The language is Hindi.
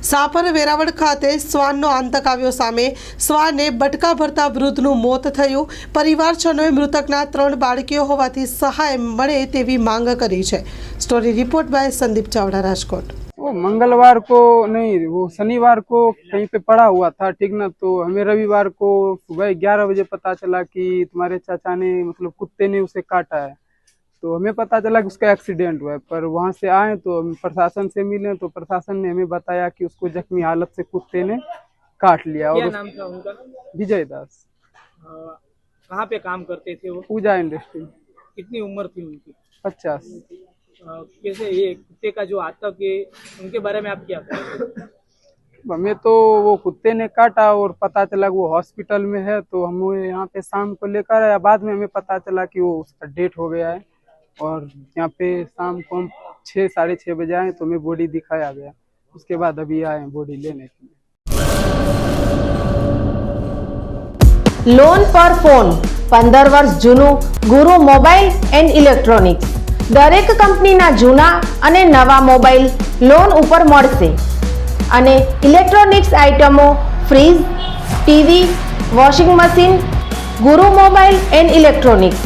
સાપર વેરાવળ ખાતે શ્વાનનો આતંક આવ્યો સામે શ્વાને બટકા ભરતા વૃદ્ધનું મોત થયું પરિવારજનોએ મૃતકના ત્રણ બાળકીઓ હોવાથી સહાય મળે તેવી માંગ કરી છે story report by Sandeep Chavda Rajkot वो मंगलवार को नहीं वो शनिवार को कहीं पे पड़ा हुआ था ठीक ना तो हमें रविवार को सुबह ग्यारह बजे पता चला कि तुम्हारे चाचा ने मतलब कुत्ते ने उसे काटा है तो हमें पता चला कि उसका एक्सीडेंट हुआ है। पर वहाँ से आए तो प्रशासन से मिले तो प्रशासन ने हमें बताया कि उसको जख्मी हालत से कुत्ते ने काट लिया और नाम था उनका? विजय दास। कहाँ पे काम करते थे वो? पूजा इंडस्ट्री। कितनी उम्र थी उनकी? पचास। कैसे ये कुत्ते का जो आतंक है उनके बारे में आप क्या हमें तो वो कुत्ते ने काटा और पता चला वो हॉस्पिटल में है तो हम यहाँ पे शाम को लेकर आया। बाद में हमें पता चला कि वो उसका डेट हो गया है। और यहाँ पे शाम को हम छः साढ़े छः बजे आए तो हमें बॉडी दिखाया गया उसके बाद अभी आए हैं बॉडी लेने के लिए લોન પર ફોન પંદર વર્ષ જૂનું ગુરુ મોબાઈલ એન્ડ ઇલેક્ટ્રોનિક્સ દરેક કંપનીના જૂના અને નવા મોબાઈલ લોન ઉપર મળશે અને ઇલેક્ટ્રોનિક્સ આઇટમો fridge TV washing machine Guru mobile and electronics